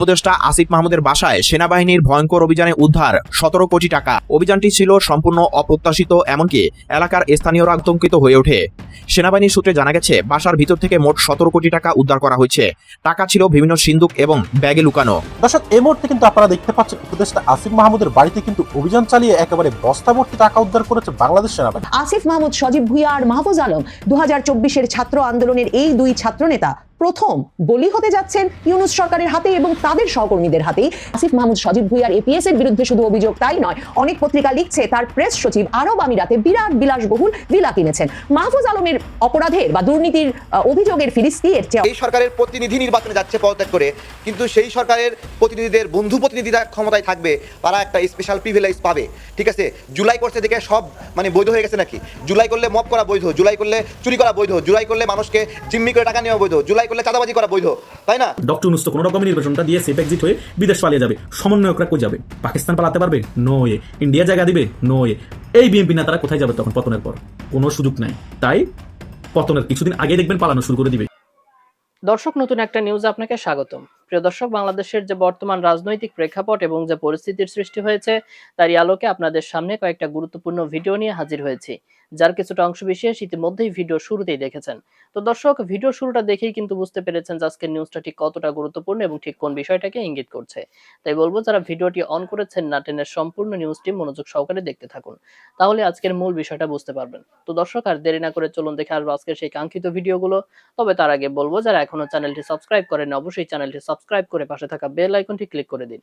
উপদেষ্টা আসিফ মাহমুদের বাসায় সেনাবাহিনীর ভয়ঙ্কর অভিযানে উদ্ধার সতেরো কোটি টাকা। অভিযানটি ছিল সম্পূর্ণ অপ্রত্যাশিত এমনকি এলাকার স্থানীয়রা আতঙ্কিত হয়ে ওঠে। সেনাবাহিনীর সূত্রে জানা গেছে বাসার ভিতর থেকে মোট সতেরো কোটি টাকা উদ্ধার করা হয়েছে। টাকা ছিল বিভিন্ন সিন্দুক এবং ব্যাগে লুকানো। দর্শক এই মুহূর্তে কিন্তু আপনারা দেখতে পাচ্ছেন উপদেষ্টা আসিফ মাহমুদের বাড়িতে কিন্তু অভিযান চালিয়ে একেবারে বস্তাভর্তি টাকা উদ্ধার করেছে বাংলাদেশ সেনাবাহিনী। আসিফ মাহমুদ সজীব ভুইয়া আর মাহফুজ আলম দু হাজার চব্বিশের ছাত্র আন্দোলনের এই দুই ছাত্রনেতা প্রথম বলি হতে যাচ্ছেন ইউনুস সরকারের হাতে এবং তাদের সহকর্মীদের হাতেই। আসিফ মাহমুদ, সজীব ভুইয়ার এপিএস এর বিরুদ্ধে শুধু অভিযোগ তাই নয়, অনেক পত্রিকা লিখছে তার প্রেস সচিব আরব আমিরাতে বিরাট বিলাসবহুল ভিলা কিনেছেন। মাহফুজ আলমের অপরাধের বা দুর্নীতির অভিযোগের ফিরিস্তি এর চেয়ে এই সরকারের প্রতিনিধি নির্বাচনে যাচ্ছে পদত্যাগ করে, কিন্তু সেই সরকারের প্রতিনিধিদের, বন্ধু প্রতিনিধিরা ক্ষমতায় থাকবে, তারা একটা স্পেশাল প্রিভিলেজ পাবে। ঠিক আছে? জুলাই করছে দেখে সব মানে বৈধ হয়ে গেছে নাকি? জুলাই করলে মপ করা বৈধ, জুলাই করলে চুরি করা বৈধ, জুলাই করলে মানুষকে জিম্মি করে টাকা নেওয়া বৈধ, জুলাই করলে চাঁদাবাজি করা বৈধ তাই না? ডক্টর নুস তো কোনো রকমের নির্বাচনটা দিয়ে সেফ এক্সিট হয়ে বিদেশ পালিয়ে যাবে। সমন্বয়করা কই যাবে? পাকিস্তান পালাতে পারবে? নো এ ইন্ডিয়া জায়গা দিবে? নো এ এই বিএনপি নেতারা কোথায় যাবে তখন পতনের পর? কোনো সুযোগ নাই। তাই পতনের কিছুদিন আগে দেখবেন পালানো শুরু করে দিবে। দর্শক নতুন একটা নিউজ আপনাকে স্বাগতম। প্রিয় দর্শক, বাংলাদেশের যে বর্তমান রাজনৈতিক প্রেক্ষাপট এবং যে পরিস্থিতির সৃষ্টি হয়েছে, তারই আলোকে আপনাদের সামনে কয়েকটা গুরুত্বপূর্ণ ভিডিও নিয়ে হাজির হয়েছি, যার কিছুটা অংশ বিশেষ ইতিমধ্যেই ভিডিও শুরুতেই দেখেছেন। তো দর্শক, ভিডিও শুরুটা দেখেই কিন্তু বুঝতে পেরেছেন যে আজকের নিউজটা ঠিক কতটা গুরুত্বপূর্ণ এবং ঠিক কোন বিষয়টাকে ইঙ্গিত করছে। তাই বলব, যারা ভিডিওটি অন করেছেন না টেনের সম্পূর্ণ নিউজটি মনোযোগ সহকারে দেখতে থাকুন। তাহলে আজকের মূল বিষয়টা বুঝতে পারবেন। তো দর্শক, আর দেরি না করে চলুন দেখে আসব আজকের সেই কাঙ্ক্ষিত ভিডিওগুলো। তবে তার আগে বলব, যারা এখনও চ্যানেলটি সাবস্ক্রাইব করেন অবশ্যই চ্যানেলটি সাবস্ক্রাইব করে পাশে থাকা বেল আইকনটি ক্লিক করে দিন।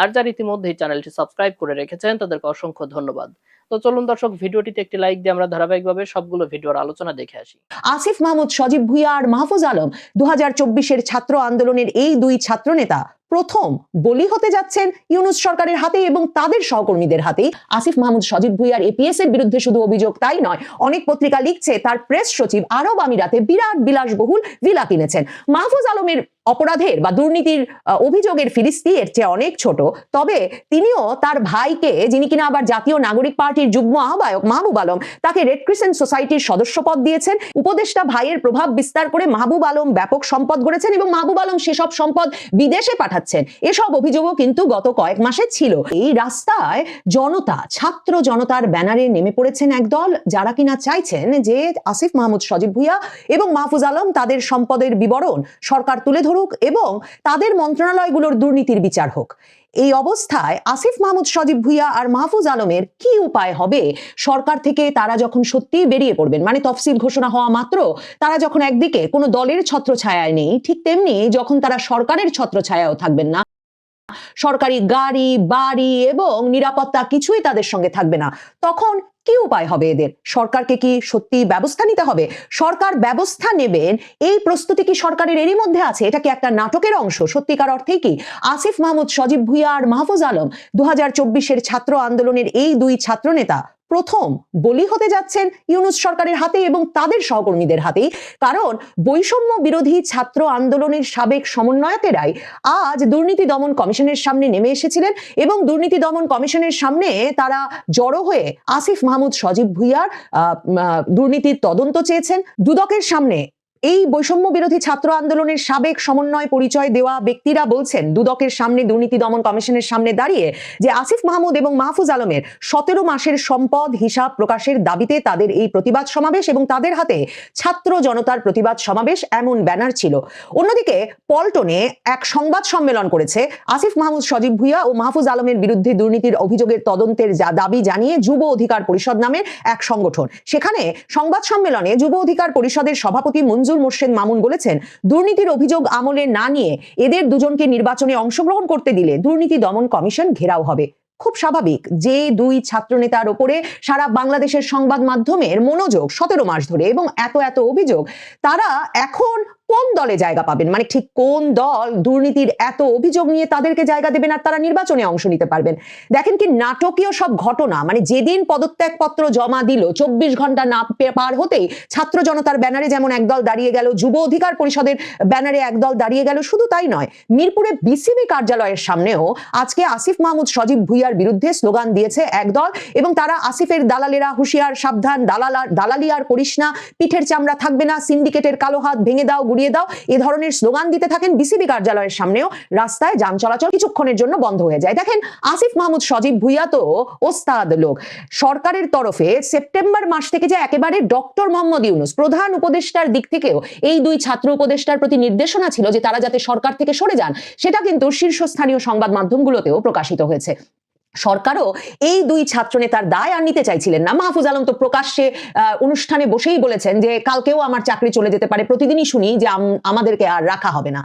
আর যারা ইতিমধ্যেই চ্যানেলটি সাবস্ক্রাইব করে রেখেছেন, তাদেরকে অসংখ্য ধন্যবাদ। তো চলুন দর্শক, ভিডিওটিতে একটি লাইক দিয়ে আমরা ধারাবাহিকভাবে সবগুলো ভিডিওর আলোচনা দেখে আসি। আসিফ মাহমুদ, সজীব ভুইয়া আর মাহফুজ আলম দু চব্বিশের ছাত্র আন্দোলনের এই দুই ছাত্রনেতা প্রথম বলি হতে যাচ্ছেন ইউনুস সরকারের হাতে এবং তাদের সহকর্মীদের হাতেই। আসিফ মাহমুদ, সজীব ভুইয়ার এপিএস এর বিরুদ্ধে শুধু অভিযোগ তাই নয়, অনেক পত্রিকা লিখছে, তার প্রেস সচিব আরব আমিরাতে বিরাট বিলাসবহুল ভিলা কিনেছেন। মাহফুজ আলমের অপরাধের বা দুর্নীতির অভিযোগের ফিরিস্তি এর চেয়ে অনেক ছোট। তবে তিনিও তার ভাইকে, যিনি কিনা আবার জাতীয় নাগরিক পার্টির যুগ্ম আহ্বায়ক মাহবুব আলম, তাকে রেড ক্রিসেন্ট সোসাইটির সদস্যপদ দিয়েছেন। উপদেষ্টা ভাইয়ের প্রভাব বিস্তার করে মাহবুব আলম ব্যাপক সম্পদ গড়েছেন এবং মাহবুব আলম সেসব সম্পদ বিদেশে পাঠাচ্ছেন। এসব অভিযোগও কিন্তু গত কয়েক মাসে ছিল। এই রাস্তায় জনতা, ছাত্র জনতার ব্যানারে নেমে পড়েছেন একদল, যারা কিনা চাইছেন যে আসিফ মাহমুদ, সজীব ভুইয়া এবং মাহফুজ আলম তাদের সম্পদের বিবরণ সরকার তুলে ধরুক এবং তাদের মন্ত্রণালয়গুলোর দুর্নীতির বিচার হোক। এই অবস্থায় আসিফ মাহমুদ সজীব ভুইয়া আর মাহফুজ আলমের কি উপায় হবে? সরকার থেকে তারা যখন সত্যিই বেরিয়ে পড়বেন মানে তফসিল ঘোষণা হওয়া মাত্র, তারা যখন একদিকে কোনো দলের ছত্রছায়ায় নেই, ঠিক তেমনি যখন তারা সরকারের ছত্রছায়াও থাকবেন না। সরকারি গাড়ি, বাড়ি এবং নিরাপত্তা কিছুই তাদের সঙ্গে থাকবে না। তখন কি উপায় হবে এদের? সরকারকে কি সত্যি ব্যবস্থা নিতে হবে? সরকার ব্যবস্থা নেবেন, এই প্রস্তুতি কি সরকারের এরই মধ্যে আছে? এটা কি একটা নাটকের অংশ? সত্যিকার অর্থে কি? আসিফ মাহমুদ, সজীব ভুইয়া আর মাহফুজ আলম দু হাজার ছাত্র আন্দোলনের এই দুই ছাত্রনেতা প্রথম বলি হতে যাচ্ছেন ইউনুস সরকারের হাতে এবং তাদের সহকর্মীদের হাতেই। কারণ বৈষম্য বিরোধী ছাত্র আন্দোলনের সাবেক সমন্বয়কেরাই আজ দুর্নীতি দমন কমিশনের সামনে নেমে এসেছিলেন এবং দুর্নীতি দমন কমিশনের সামনে তারা জড়ো হয়ে আসিফ মাহমুদ সজীব ভুইয়ার দুর্নীতির তদন্ত চেয়েছেন। দুদকের সামনে এই বৈষম্য বিরোধী ছাত্র আন্দোলনের সাবেক সমন্বয় পরিচয় দেওয়া ব্যক্তিরা বলছেন, দুদকের সামনে দুর্নীতি দমন কমিশনের সামনে দাঁড়িয়ে যে আসিফ মাহমুদ এবং মাহফুজ আলমের সতেরো মাসের সম্পদ হিসাব প্রকাশের দাবিতে তাদের এই প্রতিবাদ সমাবেশ এবং তাদের হাতে ছাত্র জনতার প্রতিবাদ সমাবেশ এমন ব্যানার ছিল। অন্যদিকে পল্টনে এক সংবাদ সম্মেলন করেছে আসিফ মাহমুদ সজীব ভুইয়া ও মাহফুজ আলমের বিরুদ্ধে দুর্নীতির অভিযোগের তদন্তের যা দাবি জানিয়ে যুব অধিকার পরিষদ নামের এক সংগঠন। সেখানে সংবাদ সম্মেলনে যুব অধিকার পরিষদের সভাপতি মঞ্জুর মোর্শেদ মামুন বলেছেন, দুর্নীতির অভিযোগ আমলে না নিয়ে এদের দুজনকে নির্বাচনে অংশগ্রহণ করতে দিলে দুর্নীতি দমন কমিশন ঘেরাও হবে। খুব স্বাভাবিক যে দুই ছাত্রনেতার ওপরে সারা বাংলাদেশের সংবাদ মাধ্যমের মনোযোগ সতেরো মাস ধরে এবং এত এত অভিযোগ, তারা এখন কোন দলে জায়গা পাবেন? মানে ঠিক কোন দল দুর্নীতির এত অভিযোগ নিয়ে তাদেরকে জায়গা দেবেন আর তারা নির্বাচনে অংশ নিতে পারবেন? দেখেন কি নাটকীয় সব ঘটনা মানে যেদিন পদত্যাগপত্র জমা দিল, চব্বিশ ঘণ্টা না পার হতেই ছাত্র জনতার ব্যানারে যেমন একদল দাঁড়িয়ে গেল, যুব অধিকার পরিষদের ব্যানারে একদল দাঁড়িয়ে গেল, শুধু তাই নয়, মিরপুরে বিসিবি কার্যালয়ের সামনেও আজকে আসিফ মাহমুদ সজীব ভুইয়ার বিরুদ্ধে স্লোগান দিয়েছে একদল এবং তারা আসিফের দালালেরা হুঁশিয়ার, সাবধান, দালালা দালালি আর করিস না, পিঠের চামড়া থাকবে না, সিন্ডিকেটের কালো হাত ভেঙে দাও উড়িয়ে দাও। এ ধরনের স্লোগান দিতে থাকেন বিসিবি কার্যালয়ের সামনেও। রাস্তায় যান চলাচল কিছুক্ষণের জন্য বন্ধ হয়ে যায়। দেখেন, আসিফ মাহমুদ সজীব ভুইয়া তো ওস্তাদ লোক। সরকারের তরফে সেপ্টেম্বর মাস থেকে যে একেবারে ডক্টর মোহাম্মদ ইউনুস, প্রধান উপদেষ্টার দিক থেকেও এই দুই ছাত্র উপদেষ্টার প্রতি নির্দেশনা ছিল যে তারা যাতে সরকার থেকে সরে যান, সেটা কিন্তু শীর্ষস্থানীয় সংবাদ মাধ্যমগুলোতেও প্রকাশিত হয়েছে। সরকারও এই দুই ছাত্রনেতার দায় আর নিতে চাইছিলেন না। মাহফুজ আলম তো প্রকাশ্যে অনুষ্ঠানে বসেই বলেছেন যে কালকেও আমার চাকরি চলে যেতে পারে, প্রতিদিনই শুনি যে আমাদেরকে আর রাখা হবে না।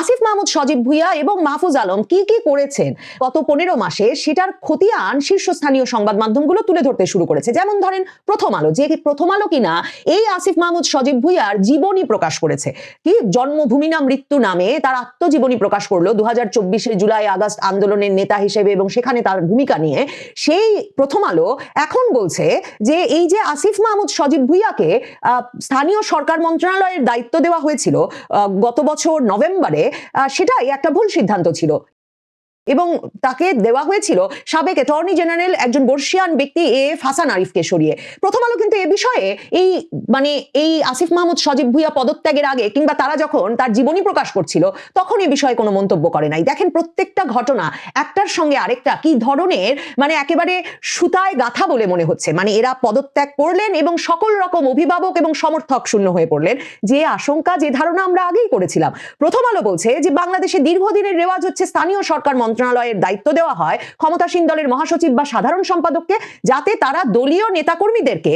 আসিফ মাহমুদ, সজীব ভুইয়া এবং মাহফুজ আলম কি কি করেছেন? গত পনেরো মাসে সেটার খতিয়ান শীর্ষস্থানীয় সংবাদ মাধ্যমগুলো তুলে ধরতে শুরু করেছে। যেমন ধরেন, প্রথম আলো, যে প্রথম আলো কিনা, এই আসিফ মাহমুদ, সজীব ভুইয়ার জীবনী প্রকাশ করেছে। কি? জন্মভূমি না মৃত্যু নামে তার আত্মজীবনী প্রকাশ করল। দু হাজার জুলাই আগস্ট আন্দোলনের নেতা হিসেবে এবং সেখানে তার ভূমিকা নিয়ে সেই প্রথম আলো এখন বলছে যে এই যে আসিফ মাহমুদ, সজীব ভুইয়াকে স্থানীয় সরকার মন্ত্রণালয়ের দায়িত্ব দেওয়া হয়েছিল গত বছর নভেম্বরে সেটাই একটা ভুল সিদ্ধান্ত ছিল। এবং তাকে দেওয়া হয়েছিল সাবেক অ্যাটর্নি জেনারেল একজন বর্ষিয়ান ব্যক্তি এ এফ হাসান আরিফকে সরিয়ে। প্রথম আলো কিন্তু এ বিষয়ে এই মানে এই আসিফ মাহমুদ সজীব ভুইয়া পদত্যাগের আগে কিংবা তারা যখন তার জীবনী প্রকাশ করছিল, তখন এ বিষয়ে কোনো মন্তব্য করে নাই। দেখেন প্রত্যেকটা ঘটনা একটার সঙ্গে আরেকটা কি ধরনের মানে একেবারে সুতায় গাথা বলে মনে হচ্ছে। মানে এরা পদত্যাগ করলেন এবং সকল রকম অভিভাবক এবং সমর্থক শূন্য হয়ে পড়লেন। যে আশঙ্কা, যে ধারণা আমরা আগেই করেছিলাম। প্রথম আলো বলছে যে বাংলাদেশে দীর্ঘদিনের রেওয়াজ হচ্ছে স্থানীয় সরকার মন্ত্রণালয়ের দায়িত্ব দেওয়া হয় ক্ষমতাসীন দলের মহাসচিব বা সাধারণ সম্পাদককে যাতে তারা দলীয় নেতাকর্মীদেরকে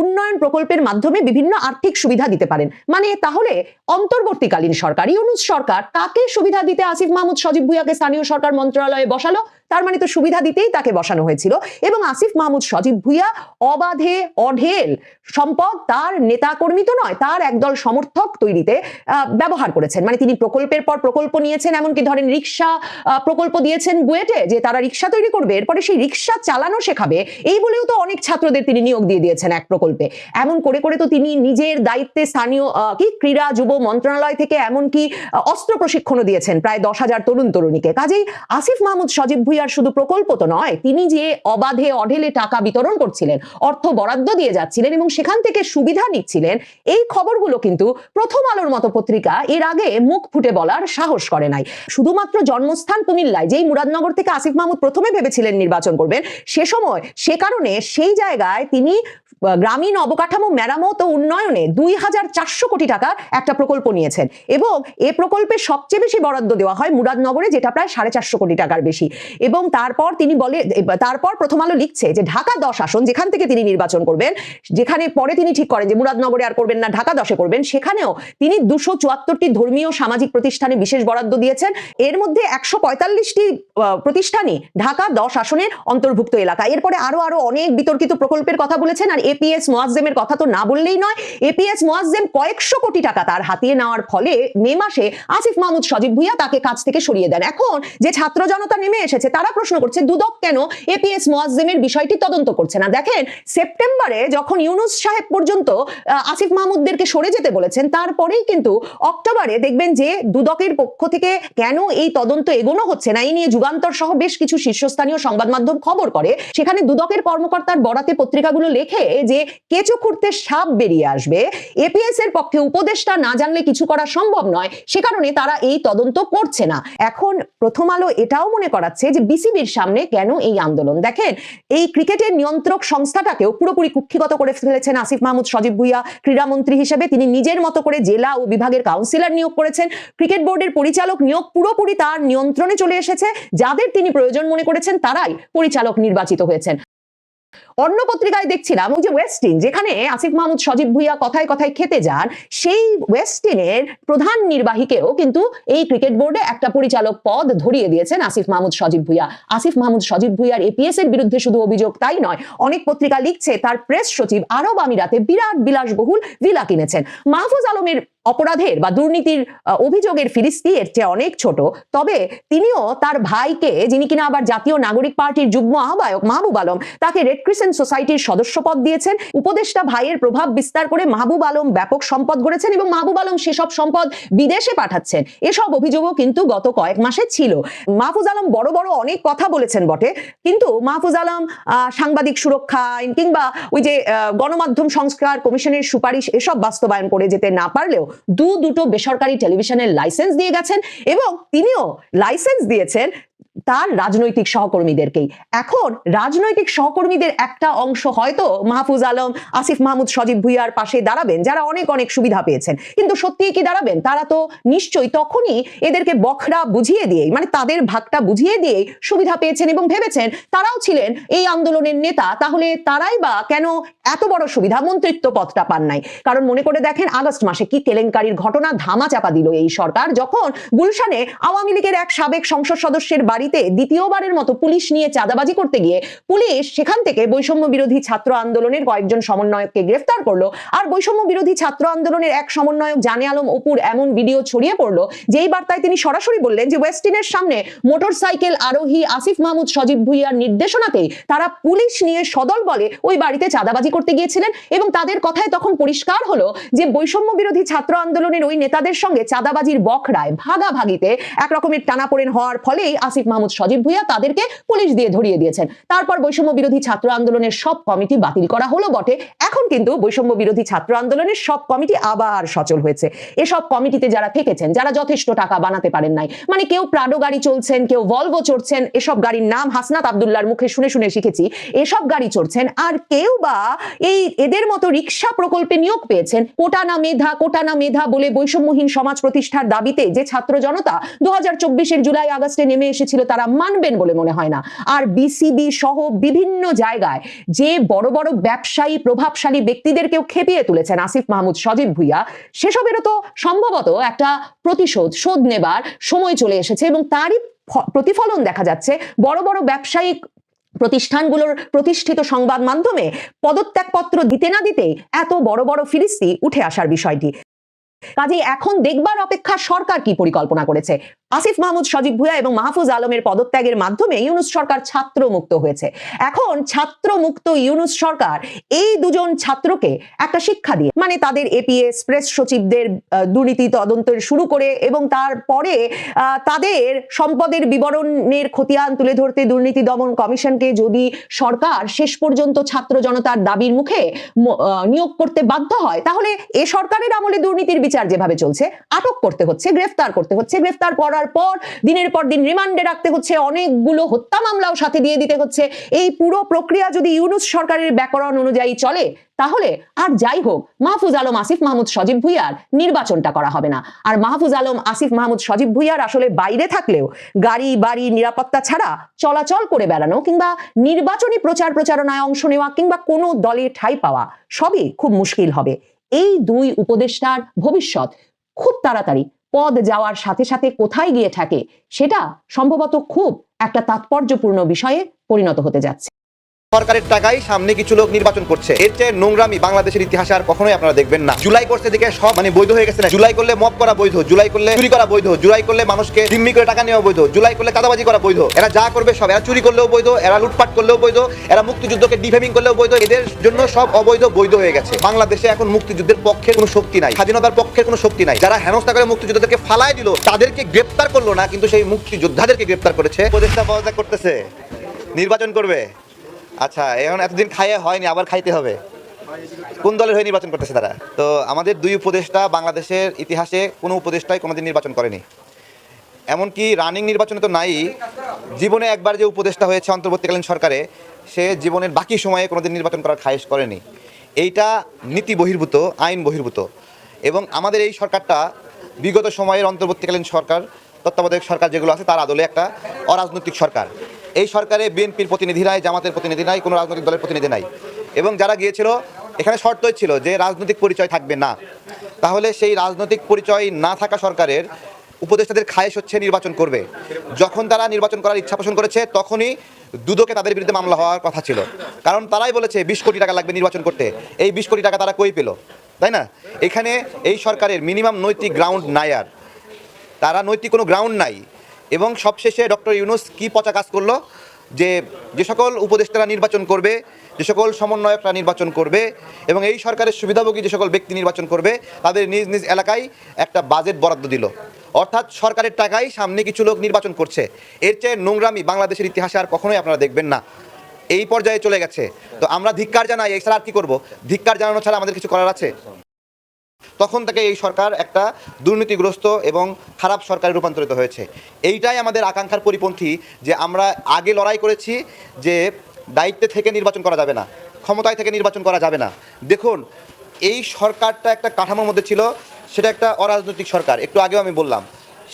উন্নয়ন প্রকল্পের মাধ্যমে বিভিন্ন আর্থিক সুবিধা দিতে পারেন। মানে তাহলে অন্তর্বর্তীকালীন সরকার, ইউনুস সরকার কাকে সুবিধা দিতে আসিফ মাহমুদ সজীব ভুইয়াকে স্থানীয় সরকার মন্ত্রণালয়ে বসালো। তার মানে তো সুবিধা দিতেই তাকে বসানো হয়েছিল। এবং আসিফ মাহমুদ সজীব ভুইয়া অবাধে, অঢেল সম্পদ তার নেতাকর্মী তো নয়, তার একদল সমর্থক তৈরিতে ব্যবহার করেছেন। মানে তিনি প্রকল্পের পর প্রকল্প নিয়েছেন, এমনকি ধরেন রিক্সা প্রকল্প দিয়েছেন বুয়েটে যে তারা রিক্সা তৈরি করবে, এরপরে সেই রিক্সা চালানো শেখাবে, এই বলেও তো অনেক ছাত্রদের তিনি নিয়োগ দিয়ে দিয়েছেন এক প্রকল্পে। এমন করে করে তো তিনি নিজের দায়িত্বে স্থানীয় কি ক্রীড়া, যুব মন্ত্রণালয় থেকে এমনকি অস্ত্র প্রশিক্ষণও দিয়েছেন প্রায় দশ হাজার তরুণ, তরুণীকে। কাজেই আসিফ মাহমুদ সজীব ভুইয়ার শুধু প্রকল্প তো নয়, তিনি যে অবাধে অঢেলে টাকা বিতরণ করছিলেন, অর্থ বরাদ্দ দিয়ে যাচ্ছিলেন এবং সেখান থেকে সুবিধা নিচ্ছিলেন, এই খবরগুলো কিন্তু প্রথম আলোর মতো পত্রিকা এর আগে মুখ ফুটে বলার সাহস করে নাই। শুধুমাত্র জন্মস্থান কুমিল্লায়, যেই মুরাদনগর থেকে আসিফ মাহমুদ প্রথমে ভেবেছিলেন নির্বাচন করবেন, সে সময় সে কারণে সেই জায়গায় তিনি গ্রামীণ অবকাঠামো মেরামত ও উন্নয়নে দুই হাজার চারশো কোটি টাকা একটা প্রকল্প নিয়েছেন এবং এ প্রকল্পে সবচেয়ে বেশি বরাদ্দ দেওয়া হয় মুরাদনগরে, যেটা প্রায় সাড়ে চারশো কোটি টাকার বেশি। এবং তারপর তিনি বলে তারপর প্রথম আলো লিখছে যে ঢাকা দশ আসন যেখান থেকে তিনি নির্বাচন করবেন, যেখানে পরে তিনি ঠিক করেন যে মুরাদনগরে আর করবেন না, ঢাকা দশে করবেন, সেখানেও তিনি দুশো চুয়াত্তরটি ধর্মীয় সামাজিক প্রতিষ্ঠানে বিশেষ বরাদ্দ দিয়েছেন। এর মধ্যে একশো পঁয়তাল্লিশটি প্রতিষ্ঠানই ঢাকা দশ আসনের অন্তর্ভুক্ত এলাকা। এরপরে আরও আরও অনেক বিতর্কিত প্রকল্পের কথা বলেছেন আর এপিএস মোয়াজ্জেমের কথা তো না বললেই নয়, এপিএস মোয়াজ্জেম কয়েকশো কোটি টাকা তার হাতিয়ে নেওয়ার ফলে মে মাসে আসিফ মাহমুদ, সজীব ভুইয়া তাকে কাজ থেকে সরিয়ে দেন। এখন যে ছাত্র জনতা নেমে এসেছে, তারা প্রশ্ন করছে, দুদক কেন এপিএস মোয়াজ্জেমের বিষয়টি তদন্ত করছে না? দেখেন, সেপ্টেম্বরে যখন ইউনুস সাহেব পর্যন্ত আসিফ মাহমুদদেরকে সরে যেতে বলেছেন, তারপরেই কিন্তু অক্টোবরে দেখবেন যে দুদকের পক্ষ থেকে কেন এই তদন্ত এগোনো হচ্ছে না? এই নিয়ে যুগান্তর সহ বেশ কিছু শীর্ষস্থানীয় সংবাদ মাধ্যম খবর করে। সেখানে দুদকের কর্মকর্তার বরাতে পত্রিকাগুলো লেখে যে কেঁচো খুঁড়তে সাপ বেরিয়ে আসবে এপিএস এর পক্ষে উপদেষ্টা না জানলে কিছু করা সম্ভব নয়, সে কারণে তারা এই তদন্ত করছে না। এখন প্রথম আলো এটাও মনে করাচ্ছে যে বিসিবির সামনে কেন এই আন্দোলন? দেখেন, এই ক্রিকেটের নিয়ন্ত্রক সংস্থাটাকেও পুরোপুরি কুক্ষিগত করে ফেলেছেন আসিফ মাহমুদ, সজীব ভুইয়া ক্রীড়ামন্ত্রী হিসেবে তিনি নিজের মতো করে জেলা ও বিভাগের কাউন্সিলর নিয়োগ করেছেন। ক্রিকেট বোর্ডের পরিচালক নিয়োগ পুরোপুরি তার নিয়ন্ত্রণে চলে এসেছে, যাদের তিনি প্রয়োজন মনে করেছেন তারাই পরিচালক নির্বাচিত হয়েছেন। অন্য পত্রিকায় দেখছিলাম, ওই যে ওয়েস্টিন যেখানে আসিফ মাহমুদ, সজীব ভুইয়া কথায় কথায় খেতে যান, সেই ওয়েস্টিনের প্রধান নির্বাহীকেও কিন্তু এই ক্রিকেট বোর্ডে একটা পরিচালক পদ ধরিয়ে দিয়েছেন আসিফ মাহমুদ, সজীব ভুইয়া। আসিফ মাহমুদ, সজীব ভুইয়ার এপিএস এর বিরুদ্ধে শুধু অভিযোগ তাই নয়, অনেক পত্রিকা লিখছে, তার প্রেস সচিব আরব আমিরাতে বিরাট বিলাসবহুল ভিলা কিনেছেন। মাহফুজ আলমের অপরাধের বা দুর্নীতির অভিযোগের ফিরিস্তি এর চেয়ে অনেক ছোট, তবে তিনিও তার ভাইকে, যিনি কিনা আবার জাতীয় নাগরিক পার্টির যুগ্ম আহ্বায়ক মাহবুব আলম, তাকে রেড ক্রিসেন্ট সোসাইটির সদস্য পদ দিয়েছেন। উপদেষ্টা ভাইয়ের প্রভাব বিস্তার করে মাহবুব আলম ব্যাপক সম্পদ গড়েছেন এবং মাহবুব আলম সেসব সম্পদ বিদেশে পাঠাচ্ছেন। এসব অভিযোগও কিন্তু গত কয়েক মাসে ছিল। মাহফুজ আলম বড় বড় অনেক কথা বলেছেন বটে। কিন্তু মাহফুজ আলম সাংবাদিক সুরক্ষা আইন কিংবা ওই যে গণমাধ্যম সংস্কার কমিশনের সুপারিশ, এসব বাস্তবায়ন করে যেতে না পারলেও দু দুটো বেসরকারি টেলিভিশনের লাইসেন্স দিয়ে গেছেন এবং তিনিও লাইসেন্স দিয়েছেন তার রাজনৈতিক সহকর্মীদেরকেই। এখন রাজনৈতিক সহকর্মীদের একটা অংশ হয়তো মাহফুজ আলম, আসিফ মাহমুদ, সজীব ভুইয়ার পাশে দাঁড়াবেন, যারা অনেক অনেক সুবিধা পেয়েছেন। কিন্তু সত্যিই কি দাঁড়াবেন? তারা তো নিশ্চয়ই তখনই এদেরকে বখরা বুঝিয়ে দিয়ে মানে তাদের ভাগটা বুঝিয়ে দিয়ে সুবিধা পেয়েছেন এবং ভেবেছেন তারাও ছিলেন এই আন্দোলনের নেতা। তাহলে তারাই বা কেন এত বড় সুবিধা, মন্ত্রিত্ব পদটা পান নাই? কারণ মনে করে দেখেন, আগস্ট মাসে কি কেলেঙ্কারির ঘটনা ধামা চাপা দিল এই সরকার, যখন গুলশানে আওয়ামী লীগের এক সাবেক সংসদ সদস্যের বাড়িতে দ্বিতীয়বারের মতো পুলিশ নিয়ে চাঁদাবাজি করতে গিয়ে পুলিশ সেখান থেকে বৈষম্য বিরোধী ছাত্র আন্দোলনের কয়েকজন সমন্বয়ককে গ্রেফতার করল। আর বৈষম্য বিরোধী ছাত্র আন্দোলনের এক সমন্বয়ক জানে আলম অপুর এমন ভিডিও ছড়িয়ে পড়ল, যেই বার্তায় তিনি সরাসরি বললেন যে ওয়েস্টিনের সামনে মোটরসাইকেল আরোহী আসিফ মাহমুদ, সজীব ভুইয়ার নির্দেশনাতেই তারা পুলিশ নিয়ে সদল বলে ওই বাড়িতে চাঁদাবাজি করতে গিয়েছিলেন এবং তাদের কথায় তখন পরিষ্কার হলো যে বৈষম্য বিরোধী ছাত্র আন্দোলনের ওই নেতাদের সঙ্গে চাঁদাবাজির বখরায় ভাগাভাগিতে এক রকমের টানাপোড়েন হওয়ার ফলেই আসিফ মাহমুদ সজীব ভুইয়া তাদেরকে পুলিশ দিয়ে ধরিয়ে দিয়েছেন। তারপর বৈষম্য বিরোধী ছাত্র আন্দোলনের সব কমিটি বাতিল করা হলো বটে। এখন কিন্তু বৈষম্য বিরোধী ছাত্র আন্দোলনের সব কমিটি আবার সচল হয়েছে। এসব কমিটিতে যারা থেকেছেন, যারা যথেষ্ট টাকা বানাতে পারেন নাই মানে কেউ প্রাডো গাড়ি চলছেন, কেউ ভলভো চড়ছেন, এসব গাড়ির নাম হাসনাত আবদুল্লার মুখে শুনে শুনে শিখেছি, এসব গাড়ি চড়ছেন আর কেউ বা এই এদের মতো রিক্সা প্রকল্পে নিয়োগ পেয়েছেন। কোটা না মেধা, কোটা না মেধা বলে বৈষম্যহীন সমাজ প্রতিষ্ঠার দাবিতে যে ছাত্র জনতা দু হাজার জুলাই আগস্টে নেমে এসেছিল তারা মানবেন বলে মনে হয় না। আর বিসিবি সহ বিভিন্ন জায়গায় যে বড় বড় ব্যবসায়ী, প্রভাবশালী ব্যক্তিদেরকেও খেপিয়ে তুলেছেন আসিফ মাহমুদ, সজীব ভুইয়া, সেসবেরও তো সম্ভবত একটা প্রতিশোধ, শোধ নেবার সময় চলে এসেছে এবং তারই প্রতিফলন দেখা যাচ্ছে বড় বড় ব্যবসায়িক প্রতিষ্ঠানগুলোর প্রতিষ্ঠিত সংবাদ মাধ্যমে পদত্যাগপত্র দিতে না দিতে এত বড় বড় ফিরিস্তি উঠে আসার বিষয়টি। কাজে এখন দেখবার অপেক্ষা সরকার কি পরিকল্পনা করেছে? আসিফ মাহমুদ, সজীব ভুয়া এবং মাহফুজ আলমের পদত্যাগের মাধ্যমে ইউনুস সরকার ছাত্র মুক্ত হয়েছে। এখন ছাত্র মুক্ত ইউনুস সরকার এই দুজন ছাত্রকে একটা শিক্ষা দিয়ে মানে তাদের এপিএস প্রেস সচিবদের দুর্নীতি তদন্তের শুরু করে এবং তারপরে তাদের সম্পদের বিবরণের খতিয়ান তুলে ধরতে দুর্নীতি দমন কমিশনকে যদি সরকার শেষ পর্যন্ত ছাত্র জনতার দাবির মুখে নিয়োগ করতে বাধ্য হয়, তাহলে এ সরকারের আমলে দুর্নীতির বিচার যেভাবে চলছে, আটক করতে হচ্ছে, গ্রেফতার করতে হচ্ছে, গ্রেফতার করার পর দিনের পর দিন রিমান্ডে রাখতে হচ্ছে, অনেকগুলো হত্যা মামলাও সাথে দিয়ে দিতে হচ্ছে। এই পুরো প্রক্রিয়া যদি ইউনুস সরকারের ব্যাকরণ অনুযায়ী চলে, তাহলে আর যাই হোক, মাহফুজ আলম আসিফ মাহমুদ সজীব ভুইয়ার নির্বাচনটা করা হবে না। আর মাহফুজ আলম আসিফ মাহমুদ সজীব ভুইয়ার আসলে বাইরে থাকলেও গাড়ি, বাড়ি, নিরাপত্তা ছাড়া চলাচল করে বেড়ানো কিংবা নির্বাচনী প্রচার প্রচারণায় অংশ নেওয়া কিংবা কোনো দলে ঠাঁই পাওয়া, সবই খুব মুশকিল হবে। এই দুই উপদেষ্টার ভবিষ্যৎ খুব তাড়াতাড়ি পদ যাওয়ার সাথে সাথে কোথায় গিয়ে থাকে, সেটা সম্ভবত খুব একটা তাৎপর্যপূর্ণ বিষয়ে পরিণত হতে যাচ্ছে। সরকারের টাকায় সামনে কিছু লোক নির্বাচন করছে। এর চেয়ে নোংরামি বাংলাদেশের ইতিহাসে আর কখনোই আপনারা দেখবেন না। জুলাই করছে দিকে সব মানে বৈধ হয়ে গেছে না। জুলাই করলে মপ করা বৈধ, জুলাই করলে চুরি করা বৈধ, জুলাই করলে মানুষকে জিম্মি করে টাকা নেওয়া বৈধ, জুলাই করলে কাদাবাজি করা বৈধ। এরা যা করবে সব, এরা চুরি করলেও বৈধ, এরা লুটপাট করলেও বৈধ, এরা মুক্তিযুদ্ধকে ডিফেমিং করলেও বৈধ। এদের জন্য সব অবৈধ, বৈধ হয়ে গেছে। বাংলাদেশে এখন মুক্তিযুদ্ধের পক্ষে কোনো শক্তি নাই, স্বাধীনতার পক্ষের কোনো শক্তি নাই। যারা হেনস্থা করে মুক্তিযোদ্ধাদেরকে ফালাই দিল, তাদেরকে গ্রেপ্তার করল না, কিন্তু সেই মুক্তিযোদ্ধাদেরকে গ্রেপ্তার করেছে। উপদেষ্টা পদত্যাগ করতেছে, নির্বাচন করবে। আচ্ছা এখন এতদিন খাইয়ে হয়নি, আবার খাইতে হবে। কোন দলের হয়ে নির্বাচন করতেছে তারা? তো আমাদের দুই উপদেষ্টা বাংলাদেশের ইতিহাসে কোনো উপদেষ্টাই কোনোদিন নির্বাচন করেনি। এমনকি রানিং নির্বাচনে তো নাই, জীবনে একবার যে উপদেষ্টা হয়েছে অন্তর্বর্তীকালীন সরকারে, সে জীবনের বাকি সময়ে কোনোদিন নির্বাচন করার খায়েশ করেনি। এইটা নীতি বহির্ভূত, আইন বহির্ভূত। এবং আমাদের এই সরকারটা বিগত সময়ের অন্তর্বর্তীকালীন সরকার, তত্ত্বাবধায়ক সরকার যেগুলো আছে, তার আদলে একটা অরাজনৈতিক সরকার। এই সরকারে বিএনপির প্রতিনিধি নাই, জামাতের প্রতিনিধি নাই, কোনো রাজনৈতিক দলের প্রতিনিধি নাই। এবং যারা গিয়েছিল, এখানে শর্তই ছিল যে রাজনৈতিক পরিচয় থাকবে না। তাহলে সেই রাজনৈতিক পরিচয় না থাকা সরকারের উপদেষ্টাদের খায়েশ হচ্ছে নির্বাচন করবে। যখন তারা নির্বাচন করার ইচ্ছা পোষণ করেছে, তখনই দুদকে তাদের বিরুদ্ধে মামলা হওয়ার কথা ছিল। কারণ তারাই বলেছে, বিশ কোটি টাকা লাগবে নির্বাচন করতে। এই বিশ কোটি টাকা তারা কই পেল? তাই না? এখানে এই সরকারের মিনিমাম নৈতিক গ্রাউন্ড নাই আর। তারা নৈতিক কোনো গ্রাউন্ড নাই। এবং সবশেষে ডক্টর ইউনুস কি পচা কাজ করল? যে যে সকল উপদেষ্টারা নির্বাচন করবে, যে সকল সমন্বয়করা নির্বাচন করবে এবং এই সরকারের সুবিধাভোগী যে সকল ব্যক্তি নির্বাচন করবে, তাদের নিজ নিজ এলাকায় একটা বাজেট বরাদ্দ দিল। অর্থাৎ সরকারের টাকায় সামনে কিছু লোক নির্বাচন করছে। এর চেয়ে নোংরামি বাংলাদেশের ইতিহাসে আর কখনোই আপনারা দেখবেন না। এই পর্যায়ে চলে গেছে। তো আমরা ধিক্কার জানাই এছাড়া আর কি করব? ধিক্কার জানানো ছাড়া আমাদের কিছু করার আছে? তখন থেকে এই সরকার একটা দুর্নীতিগ্রস্ত এবং খারাপ সরকারে রূপান্তরিত হয়েছে। এইটাই আমাদের আকাঙ্ক্ষার পরিপন্থী যে আমরা আগে লড়াই করেছি যে দায়িত্বে থেকে নির্বাচন করা যাবে না, ক্ষমতায় থেকে নির্বাচন করা যাবে না। দেখুন, এই সরকারটা একটা কাঠামোর মধ্যে ছিল, সেটা একটা অরাজনৈতিক সরকার। একটু আগেও আমি বললাম,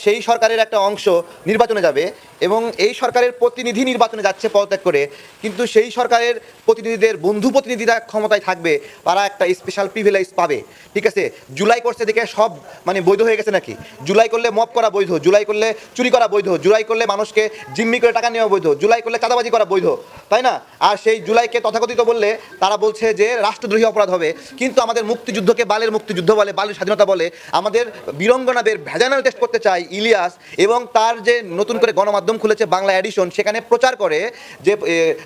সেই সরকারের একটা অংশ নির্বাচনে যাবে এবং এই সরকারের প্রতিনিধি নির্বাচনে যাচ্ছে পদত্যাগ করে। কিন্তু সেই সরকারের প্রতিনিধিদের, বন্ধু প্রতিনিধিরা ক্ষমতায় থাকবে, তারা একটা স্পেশাল প্রিভিলেজ পাবে। ঠিক আছে? জুলাই করছে দেখে সব মানে বৈধ হয়ে গেছে নাকি? জুলাই করলে মপ করা বৈধ, জুলাই করলে চুরি করা বৈধ, জুলাই করলে মানুষকে জিম্মি করে টাকা নেওয়া বৈধ, জুলাই করলে চাঁদাবাজি করা বৈধ, তাই না? আর সেই জুলাইকে তথাকথিত বললে তারা বলছে যে, রাষ্ট্রদ্রোহী অপরাধ হবে। কিন্তু আমাদের মুক্তিযুদ্ধকে বালের মুক্তিযুদ্ধ বলে, বালের স্বাধীনতা বলে, আমাদের বীরঙ্গনাদের ভেজানাল টেস্ট করতে চায় ইলিয়াস এবং তার যে নতুন করে গণমাধ্যম খুলেছে বাংলা এডিশন, সেখানে প্রচার করে যে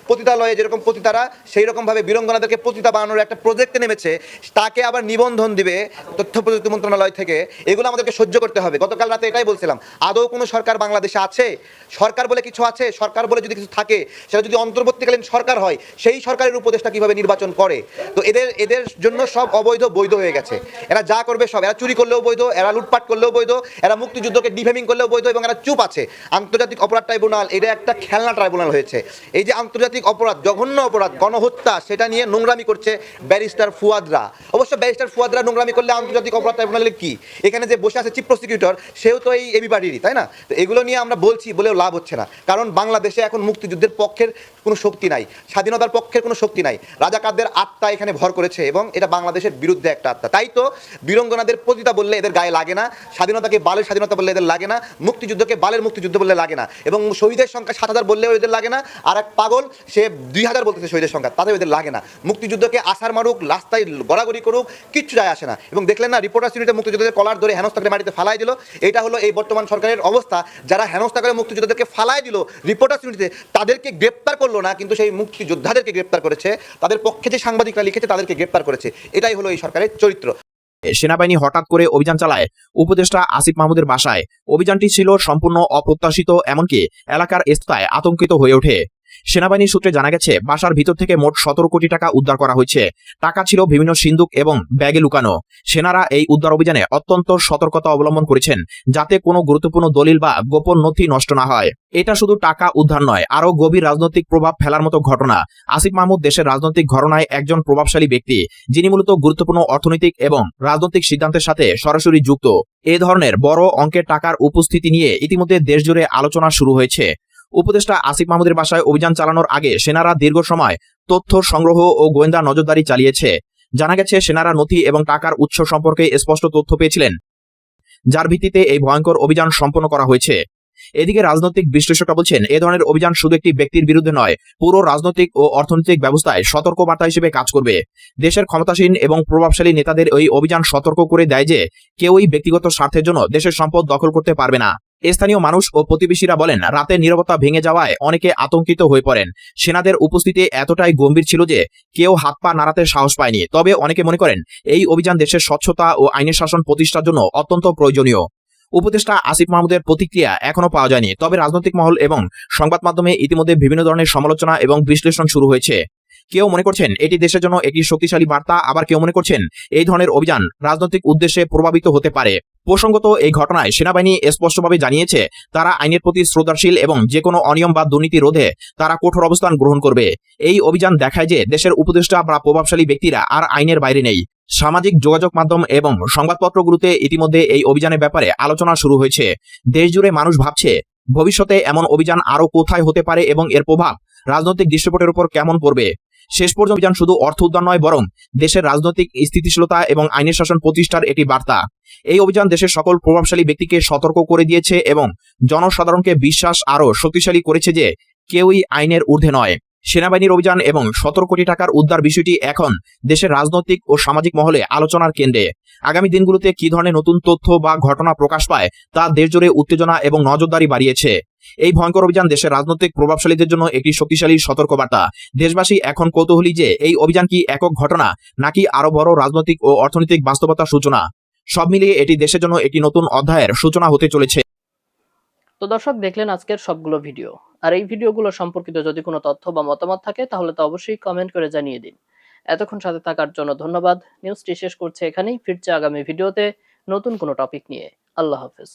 পতিতালয়ে যেরকম পতিতারা সেই রকমভাবে বীরঙ্গনাদেরকে পতিতা বানানোর একটা প্রজেক্টে নেমেছে, তাকে আবার নিবন্ধন দিবে তথ্য প্রযুক্তি মন্ত্রণালয় থেকে। এগুলো আমাদেরকে সহ্য করতে হবে। গতকাল রাতে এটাই বলছিলাম, আদৌ কোনো সরকার বাংলাদেশে আছে? সরকার বলে কিছু আছে? সরকার বলে যদি কিছু থাকে, সেটা যদি অন্তর্বর্তীকালীন সরকার হয়, সেই সরকারের উপদেষ্টা কীভাবে নির্বাচন করে? তো এদের এদের জন্য সব অবৈধ, বৈধ হয়ে গেছে। এরা যা করবে সব, এরা চুরি করলেও বৈধ, এরা লুটপাট করলেও বৈধ, এরা মুক্তিযুদ্ধকে ডিফেমিং করলেও বৈধ এবং এরা চুপ আছে। আন্তর্জাতিক অপরাধ ট্রাইব্যুনাল, এটা একটা খেলনা ট্রাইব্যুনাল হয়েছে। এই যে আন্তর্জাতিক অপরাধ, জঘন্য অপরাধ, গণহত্যা, সেটা নিয়ে নোংরামি করছে ব্যারিস্টার ফুয়াদরা। অবশ্য ব্যারিস্টার ফুয়াদরা নোংরামি করলে আন্তর্জাতিক অপরাধ ট্রাইব্যুনালে কি? এখানে যে বসে আছে চিফ প্রসিকিউটর, সেও তো এই এবি পার্টিরই তাই না? তো এগুলো নিয়ে আমরা বলছি বলেও লাভ হচ্ছে না। কারণ বাংলাদেশে এখন মুক্তিযুদ্ধের পক্ষের কোনো শক্তি নাই, স্বাধীনতার পক্ষের কোনো শক্তি নাই। রাজাকারদের আত্মা এখানে ভর করেছে এবং এটা বাংলাদেশের বিরুদ্ধে একটা আত্মা। তাই তো বীরঙ্গনাদের পতিতা বললে এদের গায়ে লাগে না, স্বাধীনতাকে বালের স্বাধীনতা বললে এদের লাগে না, মুক্তিযুদ্ধকে বালের মুক্তিযুদ্ধ বললে লাগে না। এবং শহীদের সংখ্যা সাত হাজার বললেও এদের লাগে না। আর এক পাগল, সে দুই হাজার বলতেছে শহীদের সংখ্যা তাদের এদের লাগে না। মুক্তিযুদ্ধকে আশার মারুক, রাস্তায় গড়াগড়ি করুক, কিচ্ছু যায় আসে না। এবং দেখলেন না রিপোর্টার ইউনিটে মুক্তিযুদ্ধের কলার ধরে হেনস্থা করে মাটিতে ফালাই দিল। এটা হলো এই বর্তমান সরকারের অবস্থা। যারা হেনস্থা করে মুক্তিযোদ্ধাদেরকে ফালাই দিল রিপোর্টার ইউনিটে তাদেরকে গ্রেপ্তার করল না, কিন্তু সেই মুক্তিযোদ্ধাদেরকে গ্রেপ্তার করেছে। তাদের পক্ষে যে সাংবাদিকরা লিখেছে, তাদেরকে গ্রেপ্তার করেছে। এটাই হলো এই সরকারের চরিত্র। সেনাবাহিনী হঠাৎ করে অভিযান চালায়। উপদেষ্টা আসিফ মাহমুদের বাসায়। অভিযানটি ছিল সম্পূর্ণ অপ্রত্যাশিত, এমনকি এলাকার স্থায় আতঙ্কিত হয়ে ওঠে। সেনাবাহিনীর সূত্রে জানা গেছে, বাসার ভিতর থেকে মোট সতেরো কোটি টাকা উদ্ধার করা হয়েছে। টাকা ছিল বিভিন্ন সিন্দুক এবং ব্যাগে লুকানো। সেনারা এই উদ্ধার অভিযানে অত্যন্ত সতর্কতা অবলম্বন করেছেন, যাতে কোনো গুরুত্বপূর্ণ দলিল বা গোপন নথি নষ্ট না হয়। এটা শুধু টাকা উদ্ধার নয়, আরও গভীর রাজনৈতিক প্রভাব ফেলার মতো ঘটনা। আসিফ মাহমুদ দেশের রাজনৈতিক ঘটনায় একজন প্রভাবশালী ব্যক্তি, যিনি মূলত গুরুত্বপূর্ণ অর্থনৈতিক এবং রাজনৈতিক সিদ্ধান্তের সাথে সরাসরি যুক্ত। এ ধরনের বড় অঙ্কের টাকার উপস্থিতি নিয়ে ইতিমধ্যে দেশজুড়ে আলোচনা শুরু হয়েছে। উপদেষ্টা আসিফ মাহমুদের বাসায় অভিযান চালানোর আগে সেনারা দীর্ঘ সময় তথ্য সংগ্রহ ও গোয়েন্দা নজরদারি চালিয়েছে। জানা গেছে, সেনারা নথি এবং টাকার উৎস সম্পর্কে স্পষ্ট তথ্য পেয়েছিলেন, যার ভিত্তিতে এই ভয়ঙ্কর অভিযান সম্পন্ন করা হয়েছে। এদিকে রাজনৈতিক বিশ্লেষকরা বলছেন, এ ধরনের অভিযান শুধু একটি ব্যক্তির বিরুদ্ধে নয়, পুরো রাজনৈতিক ও অর্থনৈতিক ব্যবস্থায় সতর্ক বার্তা হিসেবে কাজ করবে। দেশের ক্ষমতাসীন এবং প্রভাবশালী নেতাদের ওই অভিযান সতর্ক করে দেয় যে, কেউই ব্যক্তিগত স্বার্থের জন্য দেশের সম্পদ দখল করতে পারবে না। স্থানীয় মানুষ ও প্রতিবেশীরা বলেন, রাতে নিরাপত্তা ভেঙে যাওয়ায় অনেকে আতঙ্কিত হয়ে পড়েন। সেনাদের উপস্থিতি এতটাই গম্ভীর ছিল যে কেউ হাত পা নাড়াতে সাহস পায়নি। তবে অনেকে মনে করেন, এই অভিযান দেশের স্বচ্ছতা ও আইনের শাসন প্রতিষ্ঠার জন্য অত্যন্ত প্রয়োজনীয়। উপদেষ্টা আসিফ মাহমুদের প্রতিক্রিয়া এখনও পাওয়া যায়নি। তবে রাজনৈতিক মহল এবং সংবাদ মাধ্যমে ইতিমধ্যে বিভিন্ন ধরনের সমালোচনা এবং বিশ্লেষণ শুরু হয়েছে। কেউ মনে করছেন, এটি দেশের জন্য একটি শক্তিশালী বার্তা। আবার কেউ মনে করছেন, এই ধরনের অভিযান রাজনৈতিক উদ্দেশ্যে প্রভাবিত হতে পারে। প্রসঙ্গত এই ঘটনায় সেনাবাহিনী স্পষ্টভাবে জানিয়েছে, তারা আইনের প্রতি শ্রদ্ধাশীল এবং যে কোনো অনিয়ম বা দুর্নীতি রোধে তারা কঠোর অবস্থান গ্রহণ করবে। এই অভিযান দেখায় যে দেশের উপদেষ্টা বা প্রভাবশালী ব্যক্তিরা আর আইনের বাইরে নেই। সামাজিক যোগাযোগ মাধ্যম এবং সংবাদপত্রগুলোতে ইতিমধ্যে এই অভিযানের ব্যাপারে আলোচনা শুরু হয়েছে। দেশজুড়ে মানুষ ভাবছে, ভবিষ্যতে এমন অভিযান আরও কোথায় হতে পারে এবং এর প্রভাব রাজনৈতিক দৃশ্যপটের উপর কেমন পড়বে? শেষ পর্যন্ত অভিযান শুধু অর্থ উদ্ধার নয়, বরং দেশের রাজনৈতিক স্থিতিশীলতা এবং আইনের শাসন প্রতিষ্ঠার একটি বার্তা। এই অভিযান দেশের সকল প্রভাবশালী ব্যক্তিকে সতর্ক করে দিয়েছে এবং জনসাধারণকে বিশ্বাস আরও শক্তিশালী করেছে যে কেউই আইনের ঊর্ধ্বে নয়। সেনাবাহিনীর অভিযান এবং সতেরো কোটি টাকার উদ্ধার বিষয়টি এখন দেশের রাজনৈতিক ও সামাজিক মহলে আলোচনার কেন্দ্রে। আগামী দিনগুলোতে কি ধরনের নতুন তথ্য বা ঘটনা প্রকাশ পায় তা দেশজুড়ে উত্তেজনা এবং নজরদারি বাড়িয়েছে। এই ভয়ঙ্কর অভিযান দেশের রাজনৈতিক প্রভাবশালীদের জন্য একটি শক্তিশালী সতর্কবার্তা। দেশবাসী এখন কৌতূহলী যে এই অভিযান কি একক ঘটনা, নাকি আরও বড় রাজনৈতিক ও অর্থনৈতিক বাস্তবতার সূচনা? সব মিলিয়ে এটি দেশের জন্য একটি নতুন অধ্যায়ের সূচনা হতে চলেছে। তো দর্শক, দেখলেন আজকের সবগুলো ভিডিও। আর এই ভিডিওগুলো সম্পর্কিত যদি কোনো তথ্য বা মতামত থাকে, তাহলে তো অবশ্যই কমেন্ট করে জানিয়ে দিন। এতক্ষণ সাথে থাকার জন্য ধন্যবাদ। নিউজটি শেষ করছে এখানেই। ফিরছে আগামী ভিডিওতে নতুন কোনো টপিক নিয়ে। আল্লাহ হাফেজ।